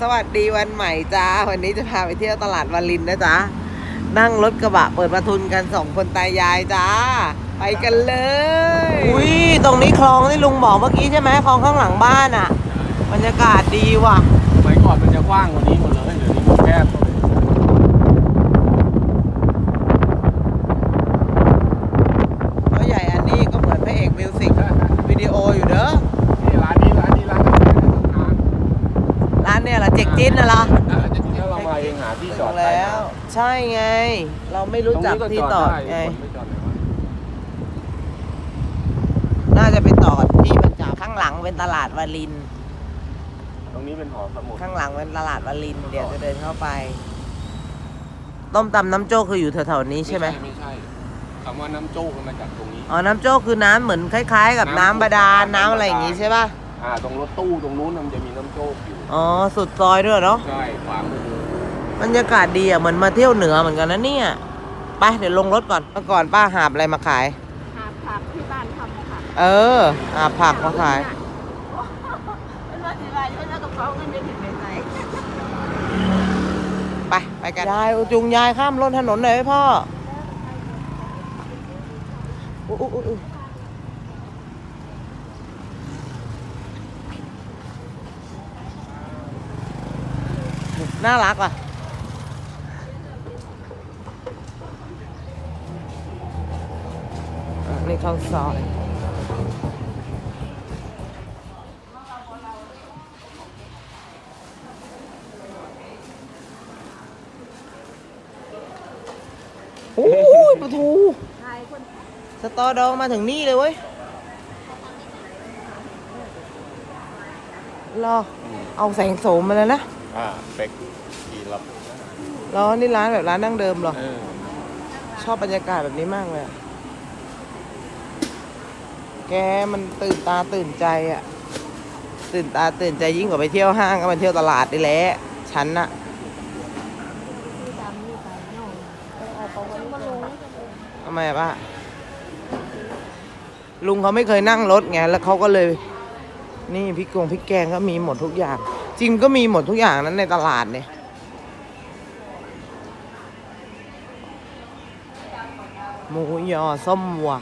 สวัสดีวันใหม่จ้า วันนี้จะพาไปเที่ยวตลาดวารินนะจ๊ะ นั่งรถกระบะเปิดประทุนกันสองคนตายายจ้า ไปกันเลย อุ้ยตรงนี้คลองที่ลุงบอกเมื่อกี้ใช่ไหมคลองข้างหลังบ้านอะบรรยากาศดีว่ะ สมัยก่อนมันจะกว้างกว่านี้หมดเลยเดี๋ยวนี้มันแคบเข้าไป เพราะใหญ่อันนี้ก็เหมือนพระเอกมิวสิกวิดีโออยู่เด้อ นี่ร้านนี้ร้านนี้ร้านกาแฟร้าน ร้านเนี่ยเหรอเจ๊กจิ้นน่ะเหรอ อ่าจริงๆแล้วเรามาเองหาที่จอด ถึงแล้ว ใช่ไง เราไม่รู้จักที่ต่อดไงไม่จอดไหนวะน่าจะไปต่อที่ประจาข้างหลังเป็นตลาดวาริน ตรงนี้เป็นหอสมุดข้างหลังเป็นตลาดวาริน เดี๋ยวจะเดินเข้าไป ต้มตำน้ำโจ้คืออยู่แถวๆนี้ใช่ไหมไม่ใช่คำว่าน้ำโจ้ก็มาจากตรงนี้ อ๋อ น้ำโจ้คือน้ำเหมือนคล้าย ๆ กับน้ำน้ำบาดาลน้ำอะไรอย่างงี้ใช่ป่ะ อ่า ตรงรถตู้ตรงนู้นมันจะมีน้ำโจ้อยู่ อ๋อ สุดซอยด้วยเนาะ ใช่ขวามือ บรรยากาศดีอะเหมือนมาเที่ยวเหนือเหมือนกันนะเนี่ยไปเดี๋ยวลงรถก่อนเมื่อก่อนป้าหาบอะไรมาขาย หาผักที่บ้านทำค่ะเออหาบผักมาขาย เป็นว่าสิบาทแล้วกระเป๋าเงินจะถึงไหนไปไปกันยายจูงยายข้ามรถถนนหน่อยไหมพ่ออุ๊ยอุ๊ยอุ๊ยอุ๊ยน่ารักอะ อะนี่ เข้าซอย โอ้ยปลาทูใช่คนสตอดองมาถึงนี่เลยเว้ยรอ เอาแสงโสมมาแล้วนะ อ่าเป็กกี่รับรอนี่ร้านแบบร้านดั้งเดิมเหรอ เออ ชอบบรรยากาศแบบนี้มากเลยอะ แกมันตื่นตาตื่นใจอะตื่นตาตื่นใจยิ่งกว่าไปเที่ยวห้างก็มาเที่ยวตลาดนี่แหละฉันน่ะที่ดำไปโน่นไปเอาของวันมาลงทำไมอะป้าลุงเขาไม่เคยนั่งรถไงแล้วเขาก็เลย นี่พริกกงพริกแกงก็มีหมดทุกอย่าง จริมก็มีหมดทุกอย่างนั้นในตลาดเนี่ยหมูยอส้มวัว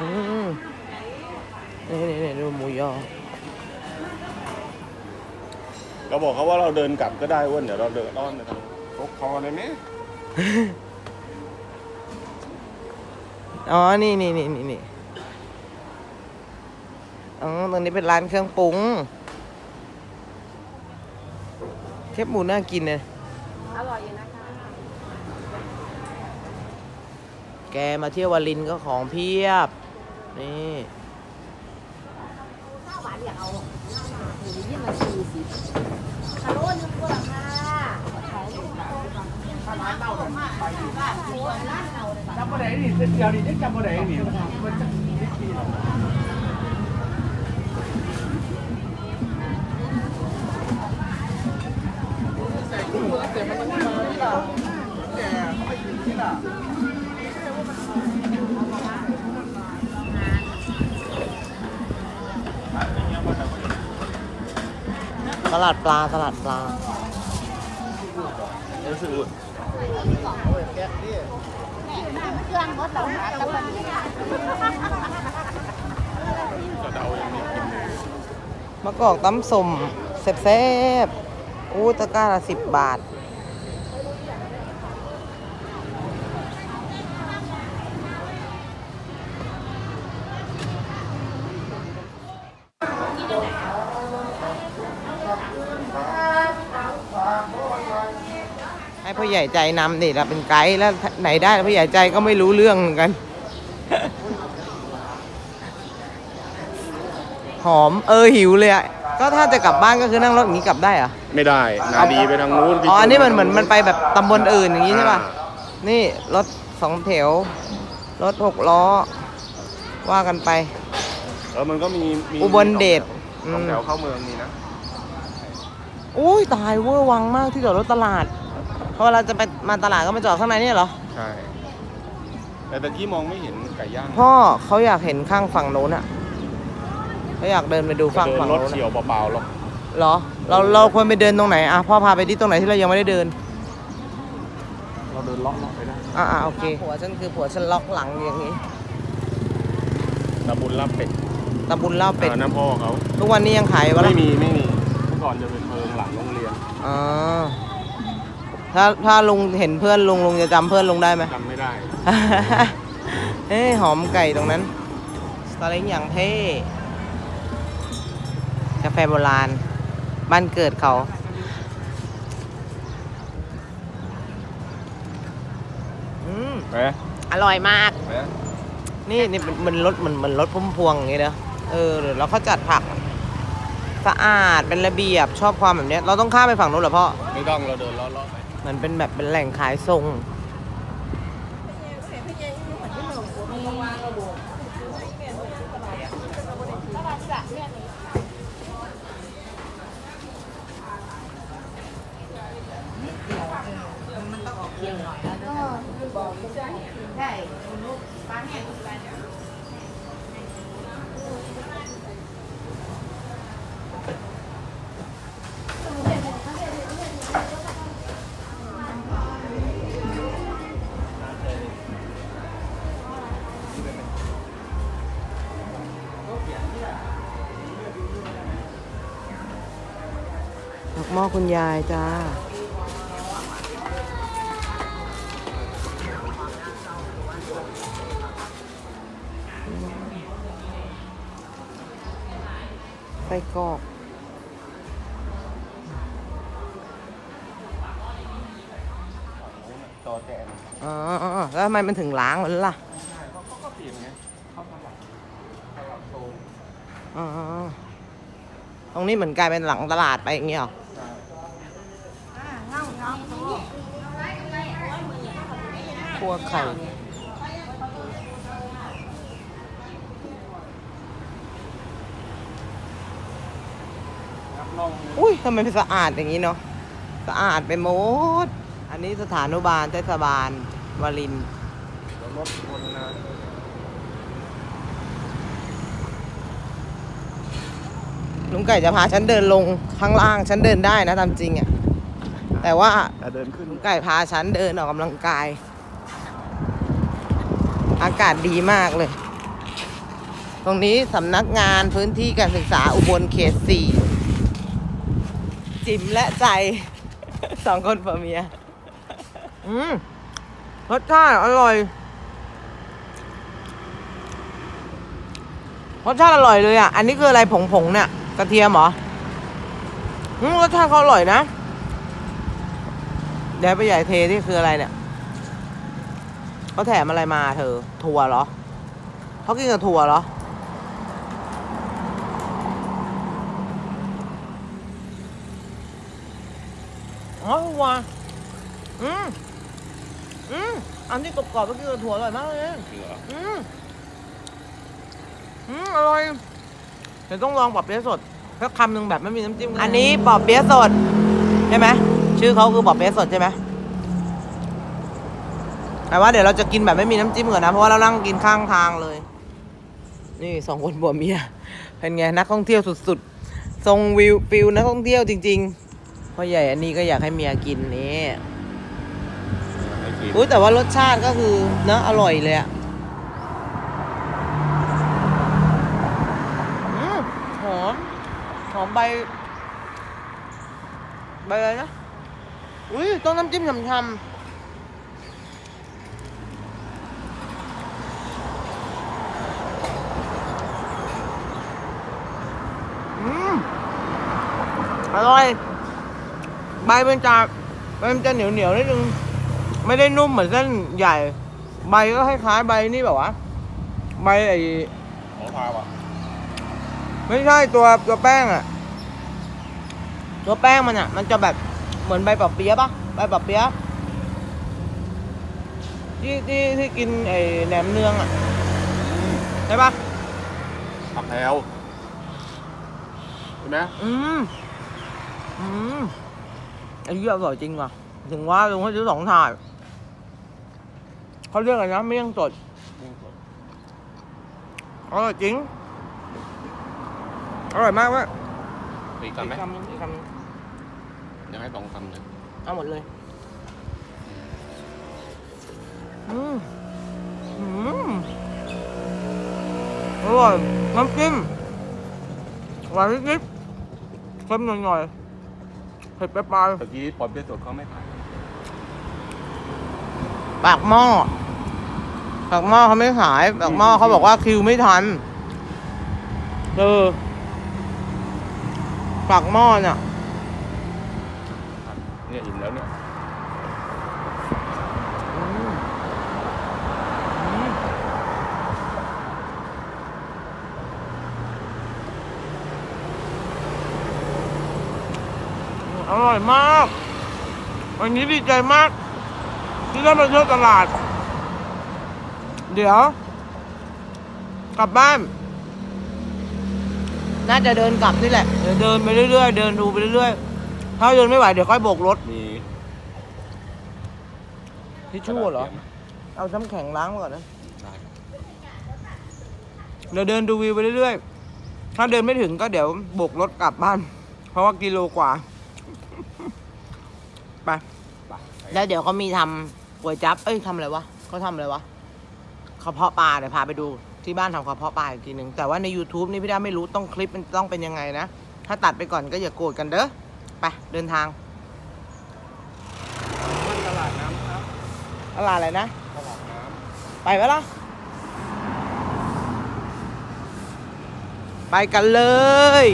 อืมนี่นี่นี่ดูหมูยอ เราบอกเขาว่าเราเดินกลับก็ได้เว้ยเดี๋ยวเราเดินอ้อมไปทางพกคอได้ไหมอ๋อ นี่นี่นี่นี่นี่อ๋อ ตรงนี้เป็นร้านเครื่องปรุงแคบหมูน่ากินเลยอร่อยอยู่นะคะ แกมาเที่ยววารินก็ของเพียบ นี่ข้าวหวานอยากเอาหมูยี่มาสี่สิบคาโร่นึงก็ราคาขายลูกโตประมาณเต้ากันไปบ้านหัวร้านเราเลยจำบ่ได้นี่เดียวนี่จำบ่ได้นี่มันจะนิดเดียวตลาดปลาตลาดปลารู้สึกเครื่องรถเราหาตะวันกระเดายังมีกินอยู่มะกอกตำส้มแซ่บๆอู้ตะกร้าละสิบบาท ให้พ่อใหญ่ใจนำนี่เราเป็นไกด์แล้วไหนได้พ่อใหญ่ใจก็ไม่รู้เรื่องเหมือนกัน หอมเออหิวเลยอะก็ถ้าจะกลับบ้านก็คือนั่งรถอย่างนี้กลับได้เหรอไม่ได้ นาดีไปทางนู้นอ๋ออันนี้มันเหมือนมันไปแบบตำบลอื่นอย่างนี้ใช่ป่ะนี่รถสองแถวรถหกล้อ ว่ากันไป เออมันก็มีมีอุบลเดชสองแถวอืมเข้าเมืองมีนะอุ้ยตายเวอร์วังมากที่จอดรถตลาดเพ ราะเวลาจะไปมาตลาดก็มาจอดข้างในเนี่ยเหรอ ใช่ แต่ตะกี้มองไม่เห็นไก่ย่างพ่อเขาอยากเห็นข้างฝั่งโน้นอะเขาอยากเดินไปดูฝั่งเดินฝั่งรถโน้นเฉียอะวเปล่าๆหรอกเหรอเอเราเราควรไปเดินตรงไหนอะพ่อพาไปที่ตรงไหนที่เรายังไม่ได้เดิน เราเดินเลาะเลาะไปได้อ่าอ่าโอเคผัวฉันคือผัวฉันล็อกหลังอย่างนี้ตะบุญลาบเป็ดตะบุญเล่าเป็ดอ่าน้ำพ่อเขาทุกวันนี้ยังขายวะไม่ล่ะมีไม่มีเมื่อก่อนจะเป็นเพิงหลังโรงเรียน อ๋อ ถ้าถ้าลุงเห็นเพื่อนลุงลุงจะจำเพื่อนลุงได้ไหม จำไม่ได้ เอ้ยหอมไก่ตรงนั้นสตอเล้งอย่างเท่กาแฟโบราณ บ้านเกิดเขา อืม ไปอร่อยมาก ไปนี่นี่มันมันรถเหมือนเหมือนรถพุ่มพวงอย่างงี้เด้อเออเดี๋ยวเราเขาจัดผัก สะอาดเป็นระเบียบชอบความแบบเนี้ย เราต้องข้ามไปฝั่งนู้นเหรอพ่อ ไม่ต้องเราเดินเลาะเลาะไปเห มันเป็นแบบเป็นแหล่งขายทรง ม้อคุณยายจ้า ไส้กรอกจอแจนอ๋ออ๋อแล้วทำไมมันถึงล้างมันล่ะเขาก็เปลี่ยนไงเขาสลับสลับโซนอ๋อตรงนี้เหมือนกลายเป็นหลังตลาดไปอย่างเงี้ยเหรอ ครัวไข่นับน่องอุ้ยทำไมมันสะอาดอย่างนี้เนาะสะอาดไปหมด อันนี้สถานุบาลเทศบาลวารินทร์เดี๋ยวรถคนนะลุงไก่จะพาฉันเดินลงข้างล่าง ฉันเดินได้นะตามจริงอะแต่ว่าแต่เดินขึ้นลุงไก่พาฉันเดินออกกำลังกาย อากาศดีมากเลย ตรงนี้สำนักงานพื้นที่การศึกษาอุบลเขตสี่จิ๋มและใจ สองคนผัวเมีย อืมรสชาติอร่อยรสชาติอร่อยเลยอะ อันนี้คืออะไรผงผงๆเนี่ยกระเทียมเหรอรสชาติเขาอร่อยนะเดี๋ยวไปใหญ่เทที่คืออะไรเนี่ย เขาแถมอะไรมาเธอ ถั่วเหรอเขากินกับถั่วเหรอ อ๋อถั่วอืมอืมอันที่กรอบๆก็กินกับถั่วอร่อยมากเลย เหรออืมอืมอร่อยเดี๋ยวต้องลองปอบเปี๊ยะสดแค่คำหนึ่งแบบไม่มีน้ำจิ้มอันนี้ปอบเปี๊ยะสด ใช่ไหม ชื่อเขาคือปอบเปี๊ยะสดใช่ไหม แต่ว่าเดี๋ยวเราจะกินแบบไม่มีน้ำจิ้มก่อนนะ เพราะว่าเรานั่งกินข้างทางเลย นี่สองคนบัวเมีย เป็นไงนักท่องเที่ยวสุดๆ ทรงวิวฟิลนักท่องเที่ยวจริงๆพ่อใหญ่อันนี้ก็อยากให้เมียกินนี่ให้กินอุ้ยแต่ว่ารสชาติก็คือเนอะอร่อยเลยอะอืมหอมหอมใบใบอะไรนะอุ้ยต้องน้ำจิ้มฉ่ำๆ ร่อย ใบมันจะใบมันจะเหนียวเหนียวๆนิดนึงไม่ได้นุ่มเหมือนเส้นใหญ่ ใบก็คล้ายๆใบนี่แบบว่าใบไอ้ขอพาวอะไม่ใช่ตัวตัวแป้งอะตัวแป้งมันอะมันจะแบบเหมือนใบปะเปี๊ยะปะใบปะเปี๊ยะที่ที่ที่กินไอ้แหนมเนืองอะใช่ปะผักแพรวใช่ไหมอืม อืมไอ้เหี้ยอร่อยจริงว่ะ ถึงว่าลุงให้ซื้อสองถาดเขาเรียกอะไรนะเมี่ยงสดอร่อยจริง อร่อยมากเว้ยอีกคำไหมอีกคำหนึ่งอีกคำหนึ่งอยากให้สองคำเลยเอาหมดเลย อืมอืมอร่อยน้ำจิ้มหวานนิดๆเค็มหน่อยๆ เผ็ดปลายตะกี้ปอยเปี๊ยะสดเขาไม่ขายๆปากหม้อปากหม้อเขาไม่ขายปากหม้อเขาบอกว่าคิวไม่ทันเออปากหม้อเนี่ยเนี่ยอิ่มแล้วเนี่ย อร่อยมาก วันนี้ดีใจมาก ที่ได้มาเที่ยวตลาด เดี๋ยว กลับบ้าน น่าจะเดินกลับนี่แหละ เดี๋ยวเดินไปเรื่อยๆ เดินดูไปเรื่อยๆ ถ้าเดินไม่ไหวเดี๋ยวค่อยโบกรถมีทิชชู่เหรอ เอาน้ำแข็งล้างมาก่อนนะได้ครับเดี๋ยวเดินดูวิวไปเรื่อยๆ ถ้าเดินไม่ถึงก็เดี๋ยวโบกรถกลับบ้าน เพราะว่ากิโลกว่า ไปไปแล้วเดี๋ยวเขามีทำก๋วยจั๊บ เอ้ยทำอะไรวะเขาทำอะไรวะกระเพาะปลาเดี๋ยวพาไปดูที่บ้านทำกระเพาะปลาอีกทีหนึ่งแต่ว่าใน YouTube นี่พี่ด้าไม่รู้ต้องคลิปมันต้องเป็นยังไงนะ ถ้าตัดไปก่อนก็อย่าโกรธกันเด้อไปเดินทางตลาดน้ำครับอะไรอะไรนะ ตลาดน้ไปไหมล่ะ ไปกันเลย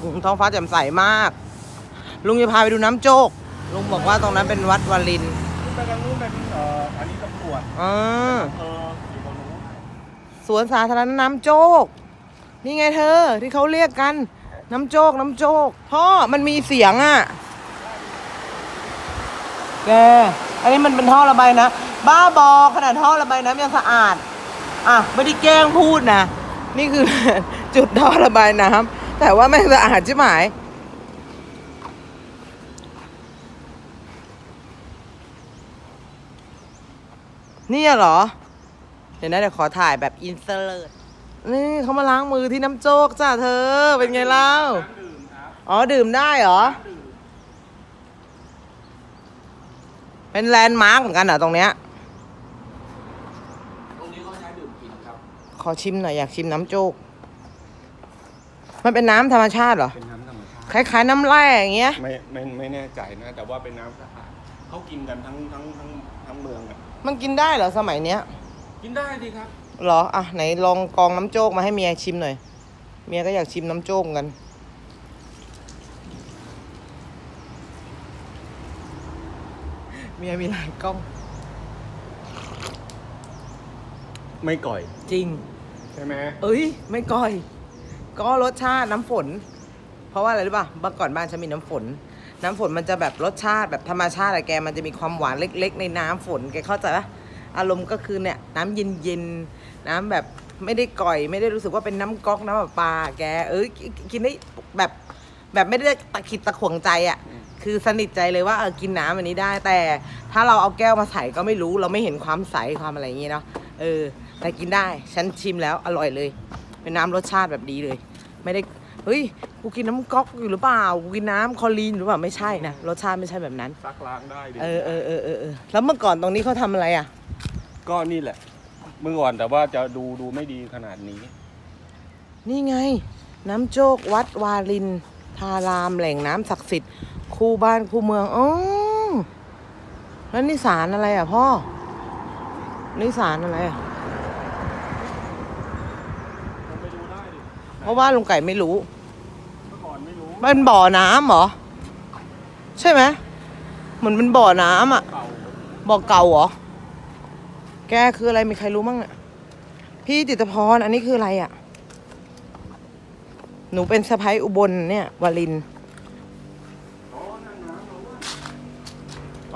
อืมท้องฟ้าแจ่มใสมาก ลุงจะพาไปดูน้ำโจก ลุงบอกว่าตรงนั้นเป็นวัดวารินำไปทางนู้นเป็นเอ่ออันนี้ตำรวจอ่า เอออยู่ตรงนู้นสวนสาธารณะน้ำโจก นี่ไงเธอ ที่เขาเรียกกัน น้ำโจก น้ำโจก พ่อมันมีเสียงอะ แก อันนี้มันเป็นท่อระบายนะ บ้าบอขนาดท่อระบายน้ำยังสะอาด อะ ไม่ได้แกล้งพูดนะ นี่คือ จุดท่อระบายน้ำแต่ว่าไม่สะอาดใช่ไหม นี่เหรอ เดี๋ยวนะเดี๋ยวขอถ่ายแบบอินเสิร์ตนี่เขามาล้างมือที่น้ำโจกจ้าเธอ เป็นไงเล่า อ๋อ ดื่มได้เหรอ เป็นแลนด์มาร์กเหมือนกันเหรอตรงเนี้ย ตรงนี้เขาใช้ดื่มกินครับ ขอชิมหน่อย อยากชิมน้ำโจก มันเป็นน้ำธรรมชาติเหรอ เป็นน้ำธรรมชาติ คล้ายๆน้ำแร่อย่างเงี้ย ไม่ไม่ไม่แน่ใจนะ แต่ว่าเป็นน้ำสะอาดเขากินกันทั้งทั้งทั้งทั้งเมืองอะ มันกินได้เหรอสมัยเนี้ยกินได้ดีครับ เหรอ อะ ไหนลองกองน้ำโจกมาให้เมียชิมหน่อย เมียก็อยากชิมน้ำโจกกัน เมียมีหลายกล้อง ไม่ก่อยจริง ใช่ไหมเอ้ย ไม่ก่อย ก็รสชาติน้ำฝน เพราะว่าอะไรรู้ป่ะเมื่อก่อนบ้านฉันมีน้ำฝน น้ำฝนมันจะแบบรสชาติแบบธรรมชาติอะแกมันจะมีความหวานเล็ก ๆ ในน้ำฝนแกเข้าใจปะอารมณ์ก็คือเนี่ยน้ำเย็นๆน้ำแบบไม่ได้ก่อยไม่ได้รู้สึกว่าเป็นน้ำก๊อกน้ำแบบปลาแก เอ้ยกินได้แบบแบบไม่ได้ตะขิดตะขวงใจอะคือสนิทใจเลยว่าเออกินน้ำอันนี้ได้ แต่ถ้าเราเอาแก้วมาใส่ก็ไม่รู้เราไม่เห็นความใสความอะไรอย่างเงี้เนาะเออแต่กินได้ฉันชิมแล้วอร่อยเลย เป็นน้ำรสชาติแบบดีเลย ไม่ได้ เฮ้ย กูกินน้ำก๊อกอยู่หรือเปล่า กูกินน้ำคอลีนอยู่หรือเปล่า ไม่ใช่นะ รสชาติไม่ใช่แบบนั้น ซักล้างได้ดีเออเออเออเออเออแล้วเมื่อก่อนตรงนี้เขาทำอะไรอะ ก็นี่แหละ เมื่อก่อนแต่ว่าจะดูดูไม่ดีขนาดนี้ นี่ไง น้ำโจกวัดวารินทารามแหล่งน้ำศักดิ์สิทธิ์ คู่บ้านคู่เมืองอ๋อแล้วนี่สารอะไรอะพ่อ นี่สารอะไรอะ ไปดูได้ดิ เพ ราะว่าลุงไก่ไม่รู้ เมื่อก่อนไม่รู้มันบ่อน้ำเหรอ ใช่ไหมเหมือนเป็นบ่อน้ำอะ เก่าบ่อเก่าเหรอ แกคืออะไรมีใครรู้มั่งเนี่ยพี่ติตพร อันนี้คืออะไรอะ่ะ หนูเป็นสะพ้ายอุบลเนี่ยวาริน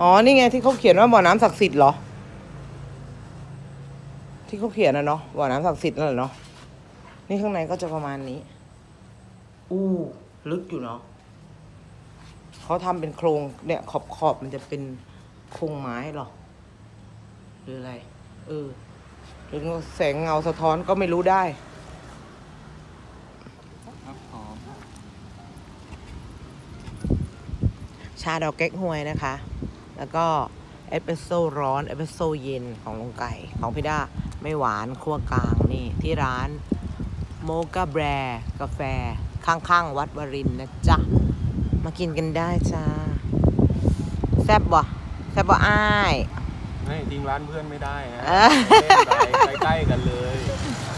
อ๋อ นี่ไงที่เขาเขียนว่าบ่อน้ำศักดิ์สิทธิ์เหรอ ที่เขาเขียนนะเนาะบ่อน้ำศักดิ์สิทธิ์นั่นแหละเนาะ นี่ข้างในก็จะประมาณนี้ อู้ลึกอยู่เนาะเขาทำเป็นโครงเนี่ยขอบขอบมันจะเป็นโครงไม้เหรอ หรืออะไร เออ หรือแสงเงาสะท้อนก็ไม่รู้ได้ครับหอมชาดอกเก๊กฮวยนะคะ แล้วก็เอสเปรสโซ่ร้อน เอสเปรสโซ่เย็นของลุงไก่ ของพี่ด้าไม่หวานคั่วกลางนี่ที่ร้าน โมกาแบรกาแฟ ข้างๆ วัดวรินทร์นะจ๊ะ มากินกันได้จ้า แซ่บบ่แซ่บบ่อ้าย ไม่ทิ้งร้านเพื่อนไม่ได้นะเออ เล่นไปใกล้ๆกันเลย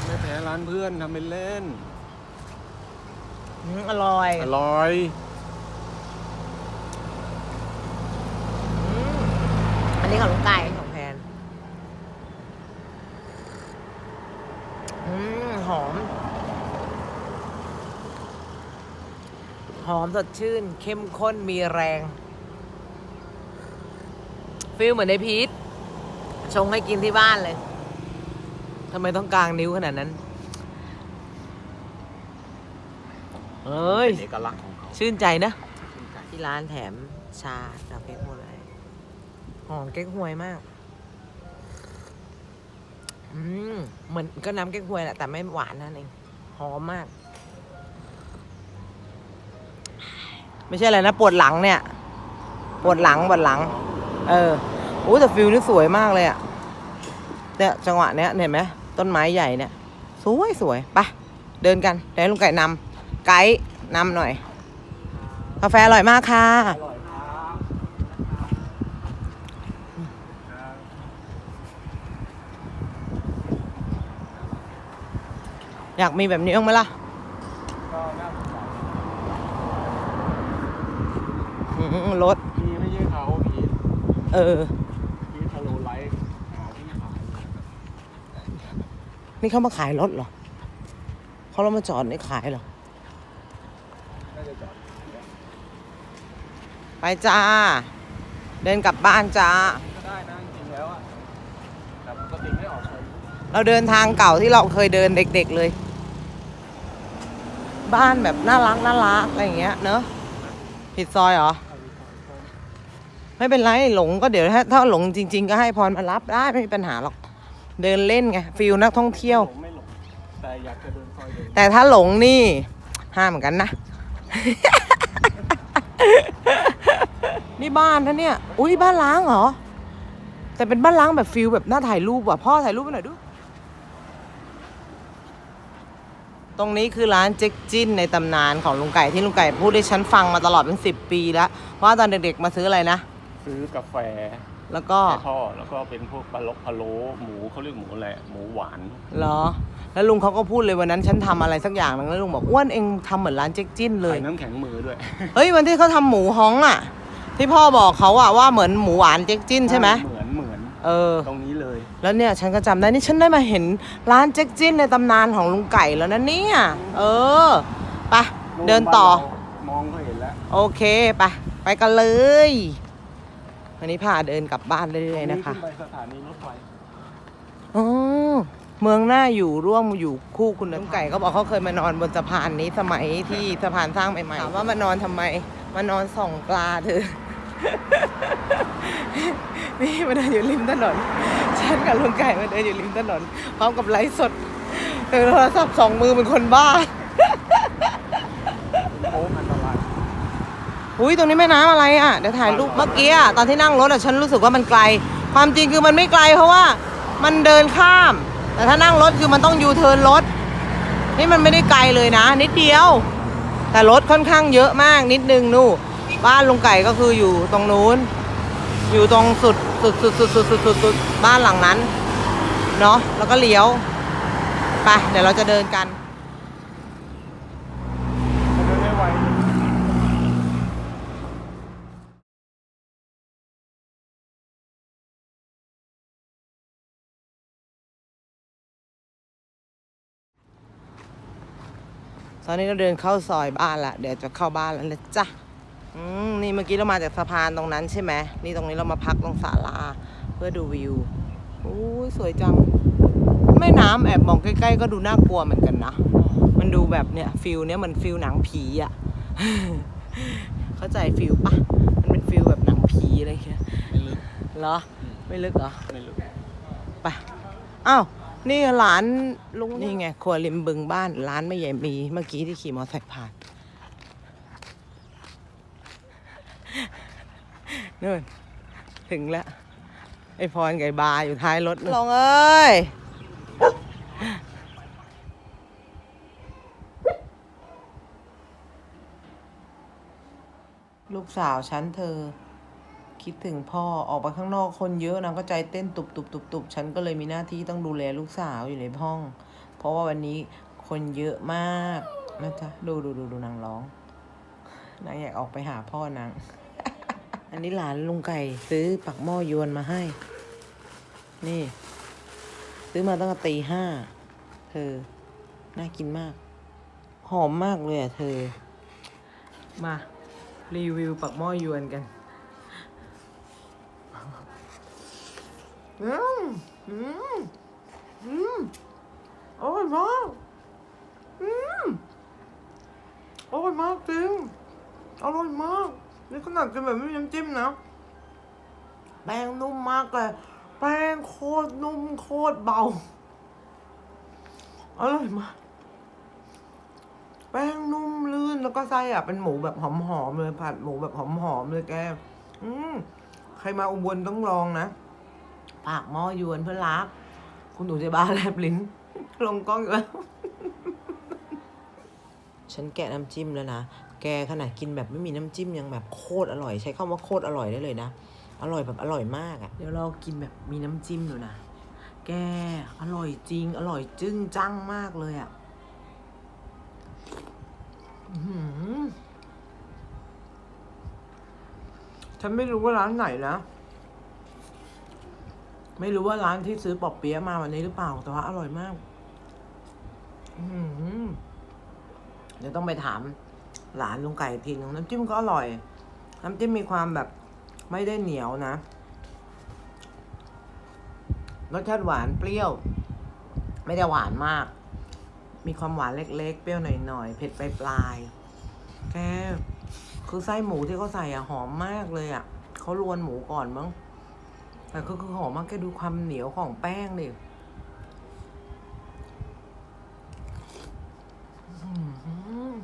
ไม่แพ้ร้านเพื่อนทำเป็นเล่น อืมอร่อยอร่อยอืมอันนี้ของลุงไก่ของแพนอืมหอม หอมสดชื่น เข้มข้นมีแรงฟิลเหมือนในพีทชงให้กินที่บ้านเลยทำไมต้องกลางนิ้วขนาดนั้นเอ้ยเป็นเอกลักษณ์ของเขาชื่นใจนะที่ร้านแถมชาดอกเก๊กฮวย หอมเก๊กฮวยมาก อืมเหมือนก็น้ำเก๊กฮวยแหละแต่ไม่หวานนั่นเอง หอมมาก ไม่ใช่อะไรนะ ปวดหลังเนี่ย ปวดหลังปวดหลัง เออโอ้แต่ฟิลนี่สวยมากเลยอะเนี่ยจังหวะเนี้ยเห็นไหมต้นไม้ใหญ่เนี่ย สวยสวยไปเดินกันเดี๋ยวลุงไก่นำไกด์นำหน่อย กาแฟอร่อยมากค่ะอยากมีแบบนี้บ้างไหมล่ะ ก็น่าสนใจ อืม รถ พี่ไม่ใช่เขาพี่เออ พี่ทะโลไลท์หาที่ขายนี่เขามาขายรถเหรอเขาเรามาจอดนี่ขายเหรอ น่าจะจอดไปจ้า เดินกลับบ้านจ้า ก็ได้นะจริงๆแล้วอะแต่ปกติไม่ออกใช้เราเดินทางเก่าที่เราเคยเดินเด็ก ๆเลย บ้านแบบน่ารักน่ารักอะไรอย่างเงี้ยเนอะผิดซอยเหรอ ไม่เป็นไรหลงก็เดี๋ยวถ้าถ้าหลงจริง ๆ ก็ให้พรมารับได้ไม่มีปัญหาหรอกเดินเล่นไงฟิลนักท่องเที่ยวหลงไม่หลงแต่อยากจะเดินซอยเดินแต่ถ้าหลงนี่ ห้ามเหมือนกันนะ นี่บ้านนะเนี่ย อุ้ยบ้านล้างเหรอ แต่เป็นบ้านล้างแบบฟิลแบบน่าถ่ายรูปว่ะพ่อถ่ายรูปไปหน่อยดู ตรงนี้คือร้านเจ๊กจิ้นในตำนานของลุงไก่ที่ลุงไก่พูดให้ฉันฟังมาตลอดเป็นสิบปีแล้วเพราะว่าตอนเด็กๆมาซื้ออะไรนะ ซื้อกาแฟแล้วก็ให้พ่อแล้วก็เป็นพวกปลาลกพะโล้หมูเขาเรียกหมูอะไรหมูหวานเหรอ แล้วลุงเขาก็พูดเลยวันนั้นฉันทำอะไรสักอย่างหนึงแล้วลุงบอกอ้วนเองทำเหมือนร้านเจ๊กจิ้นเลย ใส่น้ำแข็งมือด้วยเฮ้ยวันที่เขาทำหมูฮ้องอะ ที่พ่อบอกเขาอะว่าเหมือนหมูหวานเจ๊กจิ้นใช่ไหมเหมือนเหมือนเออ ตรงนี้เลย แล้วเนี่ยฉันก็จำได้นี่ฉันได้มาเห็นร้านเจ๊กจิ้นในตำนานของลุงไก่แล้วนะเนี่ยเออไปเดินต่อ มองก็เห็นแล้ว โอเคไปไปกันเลย วันนี้พาเดินกลับบ้านเรื่อยๆนะคะ ขึ้นไปสถานีรถไฟอ๋อ เมืองหน้าอยู่ร่วมอยู่คู่คุณลุงไก่เขาบอกเขาเคยมานอนบนสะพานนี้สมัยที่สะพานสร้างใหม่ๆถามว่ามานอนทำไม มานอนส่องปลาเธอ นี่มาเดินอยู่ริมถนน ฉันกับลุงไก่มาเดินอยู่ริมถนนพร้อมกับไลฟ์สดเออโทรศัพท์สองมือเป็นคนบ้า อุ้ยตรงนี้แม่น้ำอะไรอะเดี๋ยวถ่ายรูปเมื่อกี้อะตอนที่นั่งรถอะฉันรู้สึกว่ามันไกล ความจริงคือมันไม่ไกลเพราะว่ามันเดินข้าม แต่ถ้านั่งรถคือมันต้องยูเทิร์นรถ นี่มันไม่ได้ไกลเลยนะ นิดเดียว แต่รถค่อนข้างเยอะมากนิดนึงนู่บ้านลุงไก่ก็คืออยู่ตรงนู้น อยู่ตรงสุดสุดสุดสุดสุดสุดสดสดบ้านหลังนั้นเนาะแล้วก็เลี้ยวไปเดี๋ยวเราจะเดินกัน ตอนนี้เราเดินเข้าซอยบ้านละเดี๋ยวจะเข้าบ้านแล้วนะจ๊ะอืมนี่เมื่อกี้เรามาจากสะพานตรงนั้นใช่ไหมนี่ตรงนี้เรามาพักตรงศาลาเพื่อดูวิวโอ้ยสวยจังแม่น้ำแอบมองใกล้ๆก็ดูน่ากลัวเหมือนกันนะมันดูแบบเนี่ยฟิลเนี้ยมันฟิลหนังผีอะ่ะเข้าใจฟิลปะมันเป็นฟิลแบบหนังผีอะไรอย่างเงี้ยไม่ลึกเหรอไม่ลึกเหรอไม่ลึกไปอ้าว นี่หลานลุงนี่ไงครัวริมบึงบ้านร้านไม่ใหญ่มี เมื่อกี้ที่ขี่มอเตอร์ไซค์ผ่านนู่นถึงแล้วไอพรไก่บาร์อยู่ท้ายรถลงเอ้ยลูกสาวฉันเธอ คิดถึงพ่อออกไปข้างนอกคนเยอะนางก็ใจเต้นตุบตุบตุบตุบฉันก็เลยมีหน้าที่ต้องดูแลลูกสาวอยู่ในห้อง เพราะว่าวันนี้คนเยอะมากนะจ๊ะดูดูดูดูนางร้องนางอยากออกไปหาพ่อนางอันนี้หลานลุงไก่ซื้อปักหม้อยวนมาให้ นี่ ซื้อมาตั้งแต่ตีห้าเธอ น่ากินมาก หอมมากเลยอะเธอ มา รีวิวปักหม้อยวนกัน อืมอืมอืมอร่อยมากอืมอร่อยมากจริงอร่อยมาก นี่ขนาดกินแบบไม่มีน้ำจิ้มนะ แป้งนุ่มมากเลย แป้งโคตรนุ่มโคตรเบา อร่อยมาก แป้งนุ่มลื่นแล้วก็ไส้อะเป็นหมูแบบหอมๆเลยผัดหมูแบบหอมๆเลยแก อืมใครมาอุบลต้องลองนะ ปากหม้อยวนเพื่อนรัก คุณหนูจะบ้าแลบลิ้น ลงกล้องอยู่แล้ว ฉันแกะน้ำจิ้มแล้วนะ แกขนาดกินแบบไม่มีน้ำจิ้มยังแบบโคตรอร่อย ใช้คำว่าโคตรอร่อยได้เลยนะ อร่อยแบบอร่อยมากอะ่ะ เดี๋ยวเรากินแบบมีน้ำจิ้มดูนะ แกอร่อยจริง อร่อยจึ้งจังมากเลยอะ่ะอื้อหือฉันไม่รู้ว่าร้านไหนนะ ไม่รู้ว่าร้านที่ซื้อปอบเปี๊ยะมาวันนี้หรือเปล่า แต่ว่าอร่อยมาก เดี๋ยวต้องไปถามหลานลุงไก่ทีนึงน้ำจิ้มก็อร่อย น้ำจิ้มมีความแบบไม่ได้เหนียวนะ รสชาติหวานเปรี้ยว ไม่ได้หวานมาก มีความหวานเล็ก ๆ เปรี้ยวหน่อยๆ เผ็ดปลายๆแกคือไส้หมูที่เขาใส่อะหอมมากเลยอะเขาลวนหมูก่อนมั้ง แต่ก็คือหอมมากแกดูความเหนียวของแป้งดิอื้อหือ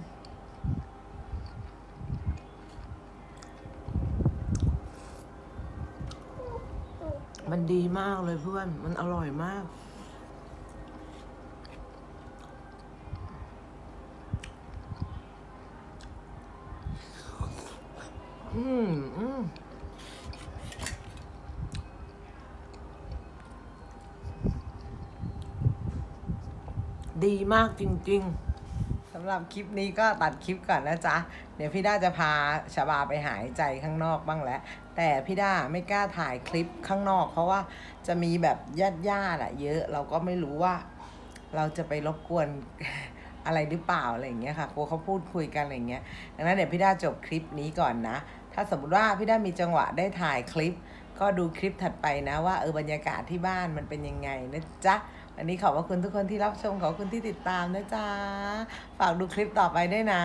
มันดีมากเลยเพื่อน มันอร่อยมาก อืม อืม ดีมากจริง ๆสำหรับคลิปนี้ก็ตัดคลิปก่อนนะจ๊ะ เดี๋ยวพี่ด้าจะพาชาบาไปหายใจข้างนอกบ้างแล้ว แต่พี่ด้าไม่กล้าถ่ายคลิปข้างนอก เพราะว่าจะมีแบบญาติญาติอะเยอะ เราก็ไม่รู้ว่า เราจะไปรบกวนอะไรหรือเปล่าอะไรอย่างเงี้ยค่ะกลัวเขาพูดคุยกันอะไรอย่างเงี้ย ดังนั้นเดี๋ยวพี่ด้าจบคลิปนี้ก่อนนะ ถ้าสมมติว่าพี่ด้ามีจังหวะได้ถ่ายคลิป ก็ดูคลิปถัดไปนะว่าเออบรรยากาศที่บ้านมันเป็นยังไงนะจ๊ะ วันนี้ขอบคุณทุกคนที่รับชมขอบคุณที่ติดตามนะจ๊ะ ฝากดูคลิปต่อไปด้วยนะ